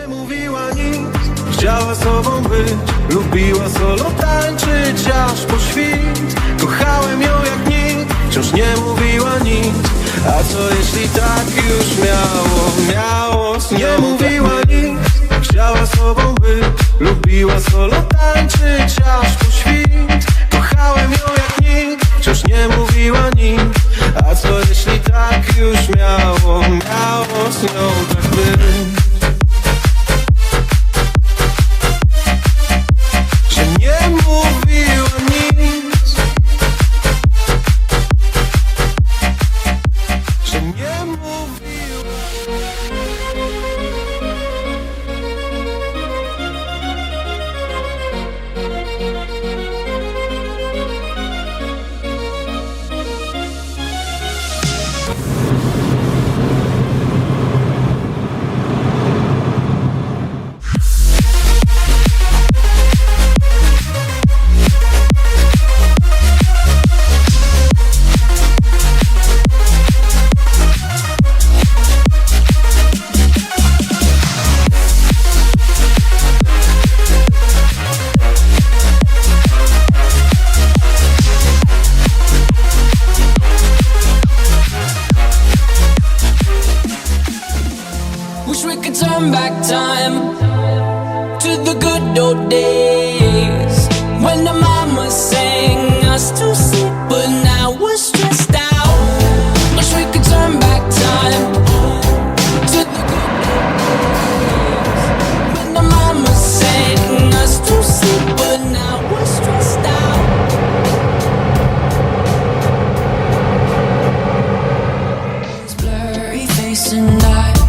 Nie mówiła nic, chciała sobą być Lubiła solo tańczyć aż po świt. Kochałem ją jak nikt, wciąż nie mówiła nic. A co jeśli tak już miało, miało Nie mówiła nic, chciała sobą być Lubiła solo tańczyć aż po świt. Kochałem ją jak nikt, wciąż nie mówiła nic. A co jeśli tak już miało, miało z turn back time to the good old days when the mama sang us to sleep, but now we're stressed out. Wish we could turn back time to the good old days when the mama sang us to sleep, but now we're stressed out. It's blurry face and I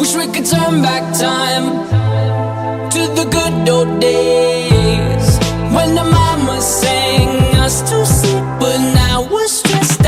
Wish we could turn back time to the good old days when the mama sang us to sleep, but now we're stressed.